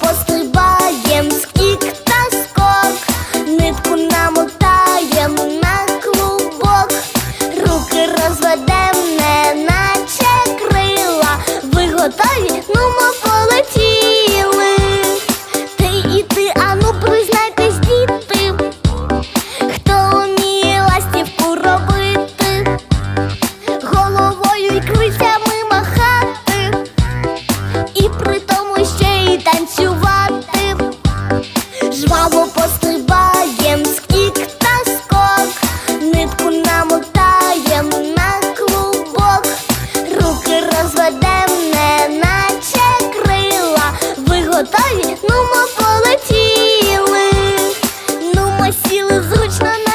пострибаєм з та скок, нитку намотаєм на клубок, руки розведем, наче крила, ви готові, ну, полетіли. Ти і ти, ану, признайтесь, діти, хто вміє ластівку робити, головою і крильцями махати, притом танцювати, жваво пострибаєм скік та скок, нитку намотаєм на клубок, руки розведем, не наче крила, ви готові, ну ми полетіли, ну ми сіли зручно.